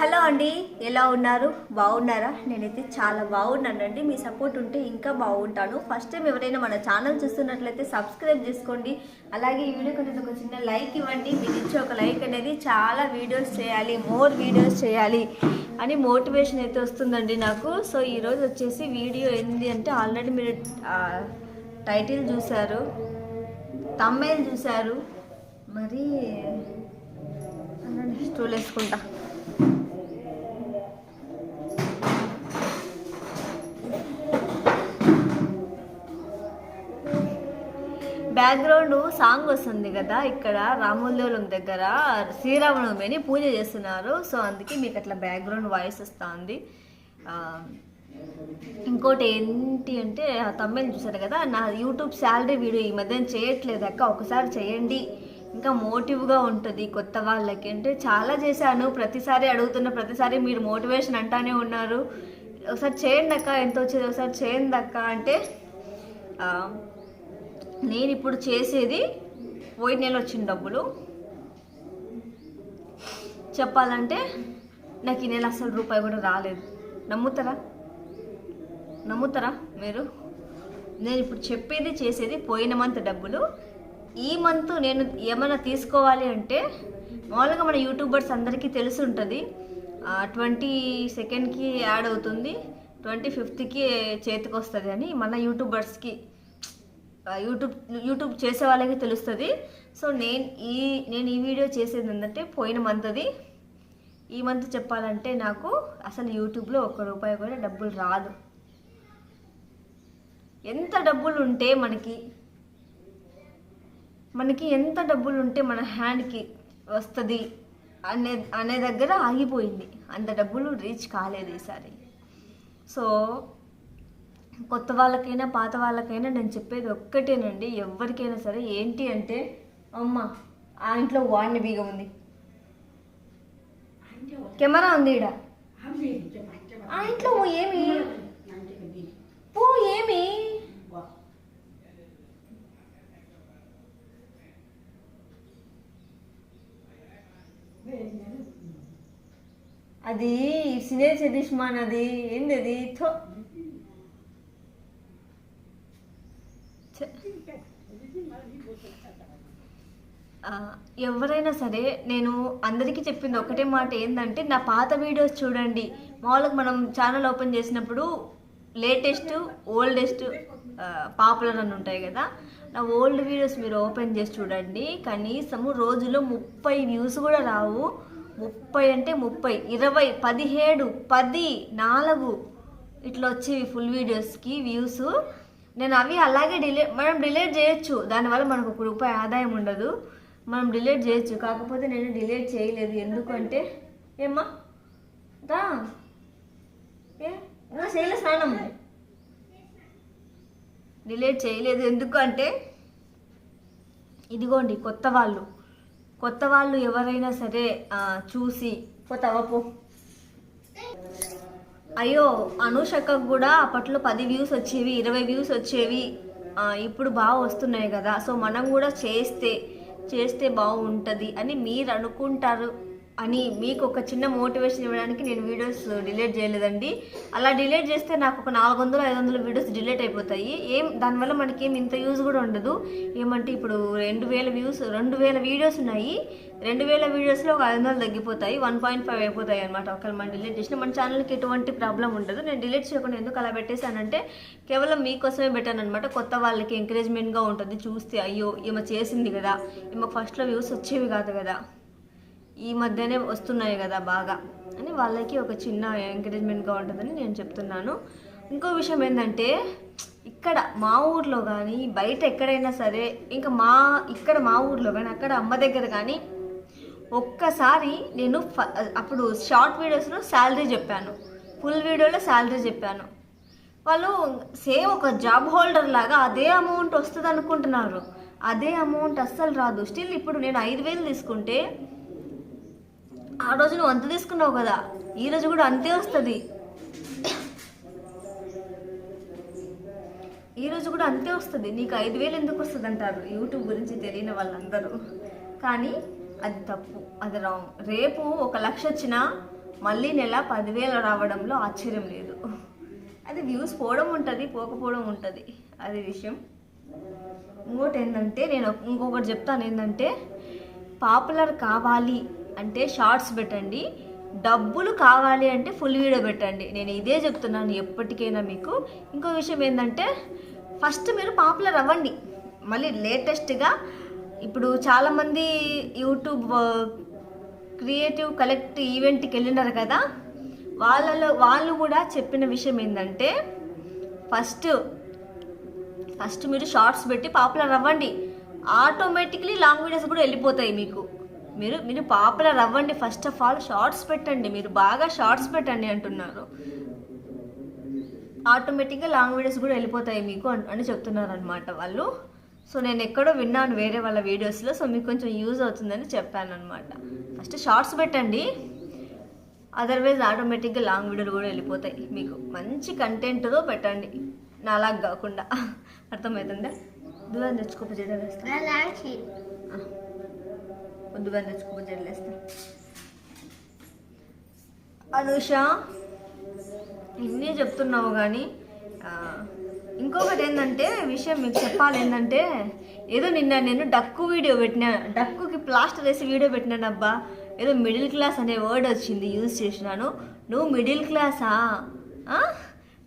Hello అండి ఎలా ఉన్నారు? బాగున్నారా? నేనైతే చాలా బాగున్నానండి. మీ సపోర్ట్ ఉంటే ఇంకా బాగుంటాను. ఫస్ట్ టైం ఎవరైనా మన ఛానల్ చూస్తున్నట్లయితే సబ్స్క్రైబ్ చేసుకోండి. అలాగే ఈ వీడియో కొంచెం ఒక చిన్న లైక్ ఇవ్వండి. మీరు ఇచ్చే ఒక లైక్ అనేది చాలా వీడియోస్ చేయాలి మోర్ వీడియోస్ చేయాలి అని మోటివేషన్ అయితే వస్తుందండి నాకు. సో ఈరోజు వచ్చేసి వీడియో ఏంది అంటే ఆల్రెడీ మీరు టైటిల్ చూశారు తమ్మైల్ చూశారు. మరి స్టూల్ వేసుకుంటా బ్యాక్గ్రౌండ్ సాంగ్ వస్తుంది కదా ఇక్కడ రామోల్లోలం దగ్గర శ్రీరామనవమిని పూజ చేస్తున్నారు. సో అందుకే మీకు అట్లా బ్యాక్గ్రౌండ్ వాయిస్ వస్తుంది. ఇంకోటి ఏంటి అంటే ఆ తమ్మిని చూసారు కదా నా యూట్యూబ్ శాలరీ వీడియో ఈ మధ్యన చేయట్లేదు అక్క ఒకసారి చేయండి. ఇంకా మోటివ్గా ఉంటుంది కొత్త వాళ్ళకి. అంటే చాలా చేశాను ప్రతిసారి అడుగుతున్న ప్రతిసారి మీరు మోటివేషన్ అంటానే ఉన్నారు. ఒకసారి చేయండి అక్క ఎంత వచ్చేది ఒకసారి చేయండి అక్క అంటే నేను ఇప్పుడు చేసేది పోయిన నెల వచ్చిన డబ్బులు. చెప్పాలంటే నాకు ఈ నెల అసలు రూపాయి కూడా రాలేదు. నమ్ముతారా? నమ్ముతారా మీరు? నేను ఇప్పుడు చెప్పేది చేసేది పోయిన మంత్ డబ్బులు. ఈ మంత్ నేను ఏమైనా తీసుకోవాలి అంటే మామూలుగా మన యూట్యూబర్స్ అందరికీ తెలిసి ఉంటుంది. ట్వంటీ సెకండ్కి యాడ్ అవుతుంది ట్వంటీ ఫిఫ్త్కి చేతికి వస్తుంది అని మన యూట్యూబర్స్కి. యూట్యూబ్ యూట్యూబ్ చేసే వాళ్ళకి తెలుస్తుంది. సో నేను ఈ నేను ఈ వీడియో చేసేది ఏంటంటే పోయిన మంత్ది ఈ మంత్ చెప్పాలంటే నాకు అసలు యూట్యూబ్లో ఒక్క రూపాయి కూడా డబ్బులు రాదు. ఎంత డబ్బులు ఉంటే మనకి మనకి ఎంత డబ్బులు ఉంటే మన హ్యాండ్కి వస్తుంది అనే అనే దగ్గర ఆగిపోయింది. అంత డబ్బులు రీచ్ కాలేదు ఈసారి. సో కొత్త వాళ్ళకైనా పాత వాళ్ళకైనా నేను చెప్పేది ఒక్కటేనండి. ఎవరికైనా సరే ఏంటి అంటే అమ్మ ఆ ఇంట్లో వాడిని బీగ ఉంది. కెమెరా ఉంది ఈడ. ఆ ఇంట్లో ఏమి? పో ఏమి? అది సినే సతీష్మాన్ అది ఏంది అది? ఎవరైనా సరే నేను అందరికీ చెప్పింది ఒకటే మాట ఏంటంటే నా పాత వీడియోస్ చూడండి. మామూలుగా మనం ఛానల్ ఓపెన్ చేసినప్పుడు లేటెస్ట్ ఓల్డెస్ట్ పాపులర్ అని ఉంటాయి కదా. నా ఓల్డ్ వీడియోస్ మీరు ఓపెన్ చేసి చూడండి. కనీసము రోజులో ముప్పై వ్యూస్ కూడా రావు. ముప్పై అంటే ముప్పై ఇరవై పదిహేడు పది నాలుగు ఇట్లా వచ్చేవి ఫుల్ వీడియోస్కి వ్యూస్. నేను అవి అలాగే డిలే మనం డిలేట్ చేయొచ్చు. దానివల్ల మనకు ఒక రూపాయి ఆదాయం ఉండదు. మనం డిలీట్ చేయొచ్చు. కాకపోతే నేను డిలీట్ చేయలేదు. ఎందుకంటే ఏమ్మా? దా. ఏ? చేయలే స్నానం. డిలీట్ చేయలేదు. ఎందుకంటే ఇదిగోండి కొత్త వాళ్ళు. కొత్త వాళ్ళు ఎవరైనా సరే చూసి పోతావా పో. అయ్యో అనుషకకు కూడా అప్పట్లో పది వ్యూస్ వచ్చేవి ఇరవై వ్యూస్ వచ్చేవి. ఇప్పుడు బాగా వస్తున్నాయి కదా. సో మనం కూడా చేస్తే చేస్తే బాగుంటుంది అని మీరు అనుకుంటారు. అని మీకు ఒక చిన్న మోటివేషన్ ఇవ్వడానికి నేను వీడియోస్ డిలీట్ చేయలేదండి. అలా డిలీట్ చేస్తే నాకు ఒక నాలుగు వందలు ఐదు వందల వీడియోస్ డిలీట్ అయిపోతాయి. ఏం దానివల్ల మనకి ఏం ఇంత యూజ్ కూడా ఉండదు. ఏమంటే ఇప్పుడు రెండు వేల వ్యూస్ రెండు వేల వీడియోస్ ఉన్నాయి. రెండు వేల వీడియోస్లో ఒక ఐదు వందలు తగ్గిపోతాయి. వన్ పాయింట్ ఫైవ్ అయిపోతాయి అనమాట ఒకవేళ మనం డిలీట్ చేసిన మన ఛానల్కి ఎటువంటి ప్రాబ్లం ఉండదు. నేను డిలీట్ చేయకుండా ఎందుకు అలా పెట్టేశానంటే కేవలం మీకోసమే పెట్టాను అనమాట కొత్త వాళ్ళకి ఎంకరేజ్మెంట్గా ఉంటుంది. చూస్తే అయ్యో ఈమె చేసింది కదా. ఈమె ఫస్ట్లో వ్యూస్ వచ్చేవి కాదు కదా. ఈ మధ్యనే వస్తున్నాయి కదా బాగా అని వాళ్ళకి ఒక చిన్న ఎంకరేజ్మెంట్గా ఉంటుందని నేను చెప్తున్నాను. ఇంకో విషయం ఏంటంటే ఇక్కడ మా ఊర్లో కానీ బయట ఎక్కడైనా సరే ఇంకా మా ఇక్కడ మా ఊర్లో కానీ అక్కడ అమ్మ దగ్గర కానీ ఒక్కసారి నేను ఫ- అప్పుడు షార్ట్ వీడియోస్లో శాలరీ చెప్పాను. ఫుల్ వీడియోలో శాలరీ చెప్పాను. వాళ్ళు సేమ్ ఒక జాబ్ హోల్డర్ లాగా అదే అమౌంట్ వస్తుంది అనుకుంటున్నారు అదే అమౌంట్ అస్సలు రాదు. స్టిల్ ఇప్పుడు నేను ఐదు వేలు తీసుకుంటే ఆ రోజు నువ్వు అంత తీసుకున్నావు కదా ఈ రోజు కూడా అంతే వస్తుంది. ఈ రోజు కూడా అంతే వస్తుంది. నీకు ఐదు వేలు ఎందుకు వస్తుంది అంటారు యూట్యూబ్ గురించి తెలియని వాళ్ళందరూ. కానీ అది తప్పు అది రాంగ్. రేపు ఒక లక్ష వచ్చినా మళ్ళీ నెల పదివేలు రావడంలో ఆశ్చర్యం లేదు. అది వ్యూస్ పోవడం ఉంటుంది పోకపోవడం ఉంటుంది. అది విషయం. ఇంకోటి ఏంటంటే నేను ఇంకొకటి చెప్తాను ఏంటంటే పాపులర్ కావాలి. అంటే షార్ట్స్ పెట్టండి. డబ్బులు కావాలి అంటే ఫుల్ వీడియో పెట్టండి. నేను ఇదే చెప్తున్నాను ఎప్పటికైనా మీకు. ఇంకో విషయం ఏంటంటే ఫస్ట్ మీరు పాపులర్ అవ్వండి. మళ్ళీ లేటెస్ట్గా ఇప్పుడు చాలామంది యూట్యూబ్ క్రియేటివ్ కలెక్ట్ ఈవెంట్కి వెళ్ళినారు కదా. వాళ్ళలో వాళ్ళు కూడా చెప్పిన విషయం ఏంటంటే ఫస్ట్ ఫస్ట్ మీరు షార్ట్స్ పెట్టి పాపులర్ అవ్వండి. ఆటోమేటిక్లీ లాంగ్ వీడియోస్ కూడా వెళ్ళిపోతాయి మీకు. మీరు మీరు పాపులర్ అవ్వండి. ఫస్ట్ ఆఫ్ ఆల్ షార్ట్స్ పెట్టండి. మీరు బాగా షార్ట్స్ పెట్టండి అంటున్నారు. ఆటోమేటిక్గా లాంగ్ వీడియోస్ కూడా వెళ్ళిపోతాయి మీకు అన్- చెప్తున్నారు అనమాట వాళ్ళు. సో నేను ఎక్కడో విన్నాను వేరే వాళ్ళ వీడియోస్లో సో మీకు కొంచెం యూజ్ అవుతుందని చెప్పాను అనమాట ఫస్ట్ షార్ట్స్ పెట్టండి. అదర్వైజ్ ఆటోమేటిక్గా లాంగ్ వీడియోలు కూడా వెళ్ళిపోతాయి మీకు. మంచి కంటెంట్తో పెట్టండి. నాలాగా కాకుండా. అర్థమవుతుందా? దూరం తెచ్చుకోప జడలు వేస్తా దూరం తెచ్చుకోప అనుష చెప్తున్నావు కానీ ఇంకొకటి ఏంటంటే విషయం మీకు చెప్పాలి ఏంటంటే ఏదో నిన్న నేను డక్కు వీడియో పెట్టినా డక్కుకి ప్లాస్టర్ వేసి వీడియో పెట్టినానబ్బా ఏదో మిడిల్ క్లాస్ అనే వర్డ్ వచ్చింది యూజ్ చేసినాను. నువ్వు మిడిల్ క్లాసా?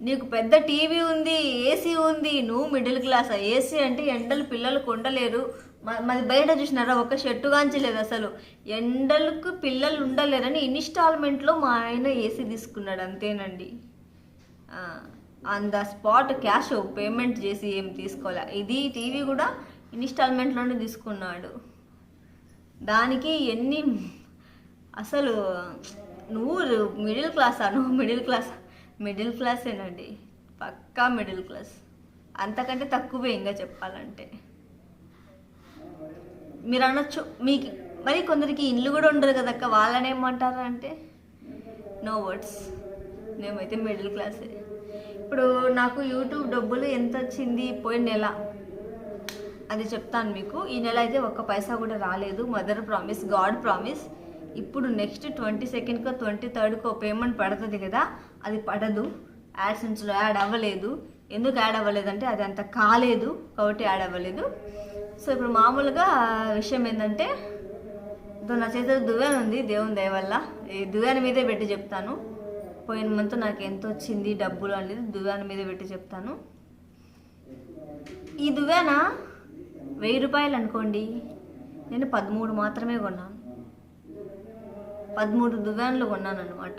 నీకు పెద్ద టీవీ ఉంది ఏసీ ఉంది నువ్వు మిడిల్ క్లాసా? ఏసీ అంటే ఎండలు పిల్లలు కొండలేరు. మ- బయట చూసినారా? ఒక షర్టు కాంచలేదు అసలు. ఎండలకు పిల్లలు ఉండలేరని ఇన్స్టాల్మెంట్లో మా ఆయన ఏసీ తీసుకున్నాడు అంతేనండి. On the spot cash payment చేసి ఏం తీసుకోలే. ఇది టీవీ కూడా ఇన్స్టాల్మెంట్లోనే తీసుకున్నాడు. దానికి ఎన్ని అసలు నువ్వు మిడిల్ క్లాసా నువ్వు మిడిల్ క్లాస్ మిడిల్ క్లాసేనండి. పక్కా మిడిల్ క్లాస్. అంతకంటే తక్కువే ఇంకా చెప్పాలంటే. మీరు అనొచ్చు మీకు మరి కొందరికి ఇల్లు కూడా ఉండదు కదక్క. వాళ్ళని ఏమంటారు అంటే నో వర్డ్స్ మేమైతే మిడిల్ క్లాసే ఇప్పుడు నాకు యూట్యూబ్ డబ్బులు ఎంత వచ్చింది పోయిన నెల? అది చెప్తాను మీకు. ఈ నెల అయితే ఒక్క పైసా కూడా రాలేదు. మదర్ ప్రామిస్ గాడ్ ప్రామిస్ ఇప్పుడు నెక్స్ట్ ట్వంటీ సెకండ్కో ట్వంటీ థర్డ్కో పేమెంట్ పడుతుంది కదా. అది పడదు. యాడ్సెన్స్లో యాడ్ అవ్వలేదు. ఎందుకు యాడ్ అవ్వలేదంటే అది అంత కాలేదు కాబట్టి యాడ్ అవ్వలేదు. సో ఇప్పుడు మామూలుగా విషయం ఏంటంటే నా చేతిలో దువ్వాన్ ఉంది దేవుని దయ వల్ల. ఈ దువ్వాన్ మీదే పెట్టి చెప్తాను. పోయిన మంత్ నాకు ఎంత వచ్చింది డబ్బులు అనేది దువ్వాన మీద పెట్టి చెప్తాను. ఈ దువ్వాన వెయ్యి రూపాయలు అనుకోండి. నేను పదమూడు మాత్రమే కొన్నాను. పదమూడు దువ్వాన్లు కొన్నాను అనమాట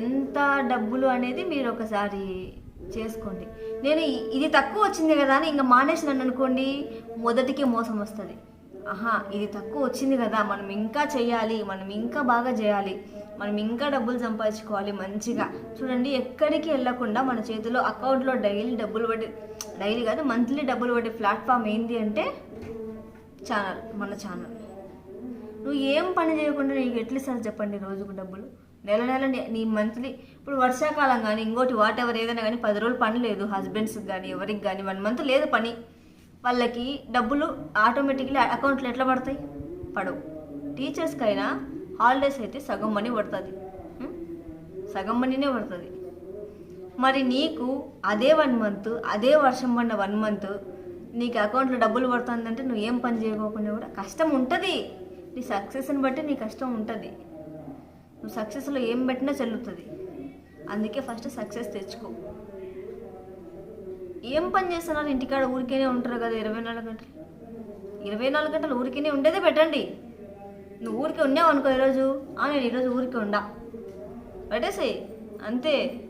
ఎంత డబ్బులు అనేది మీరు ఒకసారి చేసుకోండి. నేను ఇది తక్కువ వచ్చింది కదా అని ఇంకా మానేసినాను అనుకోండి మొదటికే మోసం వస్తుంది. ఆహా ఇది తక్కువ వచ్చింది కదా మనం ఇంకా చేయాలి మనం ఇంకా బాగా చేయాలి మనం ఇంకా డబ్బులు సంపాదించుకోవాలి మంచిగా. చూడండి ఎక్కడికి వెళ్ళకుండా మన చేతిలో అకౌంట్లో డైలీ డబ్బులు పడి డైలీ కాదు మంత్లీ డబ్బులు పడే ప్లాట్ఫామ్ ఏంటి అంటే ఛానల్ మన ఛానల్. నువ్వు ఏం పని చేయకుండా నీకు ఎట్లు సార్ చెప్పండి రోజుకు డబ్బులు? నెల నెల నీ- మంత్లీ ఇప్పుడు వర్షాకాలం కానీ ఇంకోటి వాట్ ఎవర్ ఏదైనా కానీ పది రోజులు పని లేదు హస్బెండ్స్కి కానీ ఎవరికి కానీ వన్ మంత్ లేదు పని. వాళ్ళకి డబ్బులు ఆటోమేటిక్లీ అకౌంట్లో ఎట్లా పడతాయి? పడవు. టీచర్స్కి అయినా హాలిడేస్ అయితే సగం మనీ పడుతుంది. సగం మనీనే పడుతుంది. మరి నీకు అదే వన్ మంత్ అదే వర్షం పడిన వన్ మంత్ నీకు అకౌంట్లో డబ్బులు పడుతుందంటే నువ్వు ఏం పని చేయకోకుండా కూడా కష్టం ఉంటుంది. నీ సక్సెస్ని బట్టి నీ కష్టం ఉంటుంది. నువ్వు సక్సెస్లో ఏం పెట్టినా చెల్లుతుంది. అందుకే ఫస్ట్ సక్సెస్ తెచ్చుకో. ఏం పని చేస్తున్నారు ఇంటికాడ ఊరికేనే ఉంటారు కదా ఇరవై నాలుగు గంటలు. ఇరవై నాలుగు గంటలు ఊరికేనే ఉండేదే పెట్టండి. నువ్వు ఊరికే ఉన్నావు అనుకో ఈరోజు. నేను ఈరోజు ఊరికే ఉండా. పెట్టేసేయి. అంతే.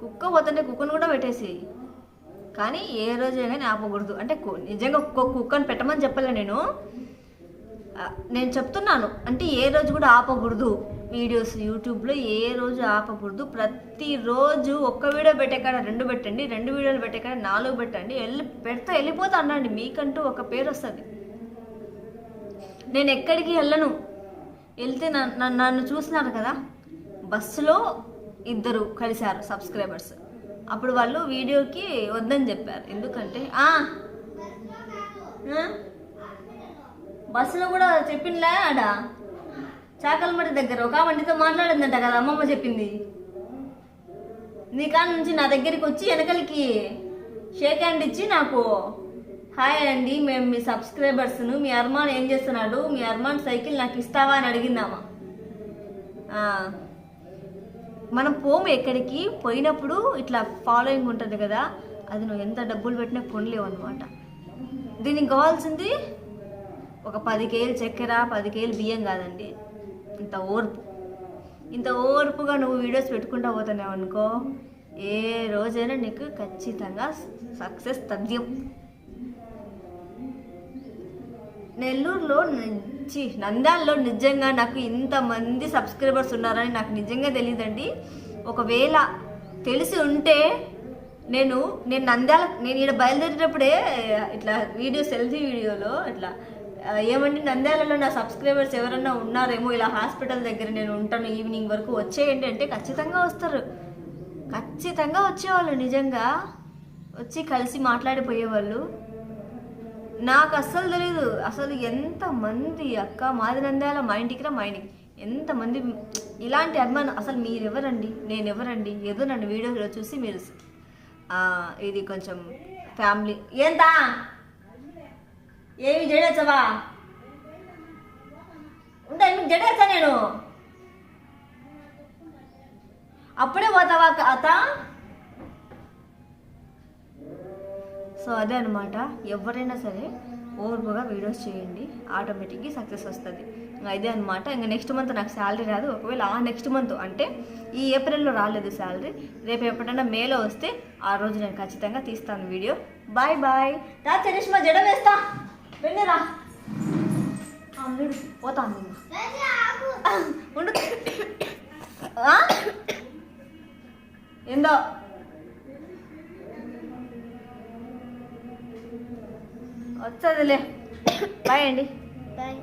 కుక్క పోతుంటే కుక్కను కూడా పెట్టేసి కానీ ఏ రోజైనా కానీ ఆపకూడదు. అంటే నిజంగా ఒక్క కుక్కను పెట్టమని చెప్పలే నేను. నేను చెప్తున్నాను. అంటే ఏ రోజు కూడా ఆపకూడదు. వీడియోస్ యూట్యూబ్లో ఏ రోజు ఆపకూడదు. ప్రతిరోజు ఒక్క వీడియో పెట్టేకాడ రెండు పెట్టండి రెండు వీడియోలు పెట్టేకాడ నాలుగు పెట్టండి. వెళ్ళి పెడతా వెళ్ళిపోతా అనండి మీకంటూ ఒక పేరు వస్తుంది. నేను ఎక్కడికి వెళ్ళను. వెళ్తే నన్ను నన్ను- నన్ను చూసినారు కదా? బస్సులో ఇద్దరు కలిశారు సబ్స్క్రైబర్స్. అప్పుడు వాళ్ళు వీడియోకి వద్దని చెప్పారు. ఎందుకంటే బస్సులో కూడా చెప్పిందిలే ఆడ? చాకలమడి దగ్గర ఒక ఆమెతో మాట్లాడిందంట కదా అమ్మమ్మ చెప్పింది. నీ కాడ నుంచి నా దగ్గరికి వచ్చి వెనకలికి షేక్ హ్యాండ్ ఇచ్చి నాకు హాయ్ అండి మేము మీ సబ్స్క్రైబర్స్ను మీ అర్మాన్ ఏం చేస్తున్నాడు? మీ అర్మాన్ సైకిల్ నాకు ఇస్తావా? అని అడిగిందామా మనం పోము ఎక్కడికి? పోయినప్పుడు ఇట్లా ఫాలోయింగ్ ఉంటుంది కదా అది నువ్వు ఎంత డబ్బులు పెట్టినా కొనలేవు అనమాట దీనికి కావాల్సింది ఒక పది కేలు చక్కెర పది కేలు బియ్యం కాదండి. ఇంత ఓర్పు. ఇంత ఓర్పుగా నువ్వు వీడియోస్ పెట్టుకుంటా పోతున్నావు అనుకో ఏ రోజైనా నీకు ఖచ్చితంగా సక్సెస్ తథ్యం నెల్లూరులో నుంచి నంద్యాలలో నిజంగా నాకు ఇంతమంది సబ్స్క్రైబర్స్ ఉన్నారని నాకు నిజంగా తెలియదండి ఒకవేళ తెలిసి ఉంటే నేను నేను నంద్యాల నేను ఇక్కడ బయలుదేరేటప్పుడే ఇట్లా వీడియో సెల్ఫీ వీడియోలో ఇట్లా ఏమంటే నంద్యాలలో నా సబ్స్క్రైబర్స్ ఎవరన్నా ఉన్నారేమో ఇలా హాస్పిటల్ దగ్గర నేను ఉంటాను ఈవినింగ్ వరకు వచ్చేయండి అంటే ఖచ్చితంగా వస్తారు. ఖచ్చితంగా వచ్చేవాళ్ళు నిజంగా. వచ్చి కలిసి మాట్లాడిపోయేవాళ్ళు. నాకు అస్సలు తెలియదు అసలు ఎంతమంది అక్క మాది నంద్యాల మా ఇంటికి రా మా ఇంటికి. ఎంతమంది ఇలాంటి అభిమానం. అసలు మీరెవరండి? నేను ఎవరండి ఏదో నన్ను వీడియోలో చూసి మీరు ఇది కొంచెం ఫ్యామిలీ. ఏంతా? ఏమి జడేచ్చవా ఉంటా మీకు జడేచ్చా నేను? అప్పుడే పోతావా అత? సో అదే అనమాట ఎవరైనా సరే ఓర్పుగా వీడియోస్ చేయండి. ఆటోమేటిక్గా సక్సెస్ వస్తుంది. ఇంకా ఇదే అనమాట ఇంకా నెక్స్ట్ మంత్ నాకు శాలరీ రాదు. ఒకవేళ ఆ నెక్స్ట్ మంత్ అంటే ఈ ఏప్రిల్లో రాలేదు శాలరీ రేపు ఎప్పుడైనా మేలో వస్తే ఆ రోజు నేను ఖచ్చితంగా తీస్తాను వీడియో. బాయ్ బాయ్ రా చరిష్మా జడ వేస్తా. వెళ్ళిరా పోతాను ఉండు. ఏందో? వచ్చదిలే. బాయ్ అండి. బాయ్.